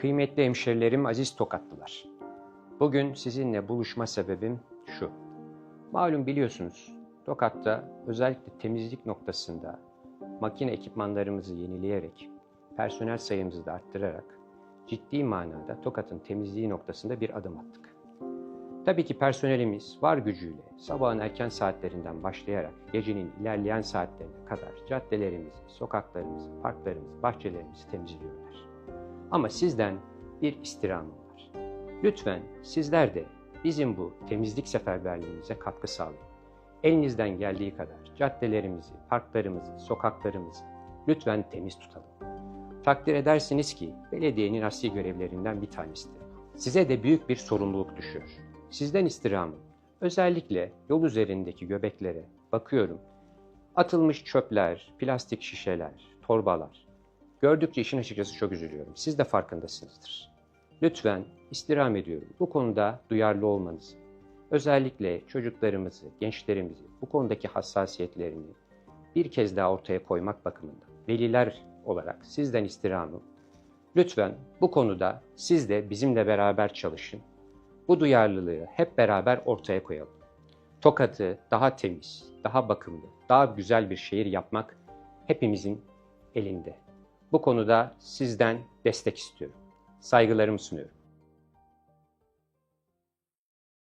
Kıymetli hemşerilerim, aziz Tokatlılar. Bugün sizinle buluşma sebebim şu. Malum biliyorsunuz, Tokat'ta özellikle temizlik noktasında makine ekipmanlarımızı yenileyerek, personel sayımızı da arttırarak ciddi manada Tokat'ın temizliği noktasında bir adım attık. Tabii ki personelimiz var gücüyle sabahın erken saatlerinden başlayarak gecenin ilerleyen saatlerine kadar caddelerimizi, sokaklarımızı, parklarımızı, bahçelerimizi temizliyorlar. Ama sizden bir istirhamım var. Lütfen sizler de bizim bu temizlik seferberliğimize katkı sağlayın. Elinizden geldiği kadar caddelerimizi, parklarımızı, sokaklarımızı lütfen temiz tutalım. Takdir edersiniz ki belediyenin asli görevlerinden bir tanesidir. Size de büyük bir sorumluluk düşüyor. Sizden istirhamım. Özellikle yol üzerindeki göbeklere bakıyorum. Atılmış çöpler, plastik şişeler, torbalar. Gördükçe işin açıkçası çok üzülüyorum. Siz de farkındasınızdır. Lütfen istirham ediyorum bu konuda duyarlı olmanızı. Özellikle çocuklarımızı, gençlerimizi bu konudaki hassasiyetlerini bir kez daha ortaya koymak bakımından veliler olarak sizden istirhamım. Lütfen bu konuda siz de bizimle beraber çalışın. Bu duyarlılığı hep beraber ortaya koyalım. Tokat'ı daha temiz, daha bakımlı, daha güzel bir şehir yapmak hepimizin elinde. Bu konuda sizden destek istiyorum. Saygılarımı sunuyorum.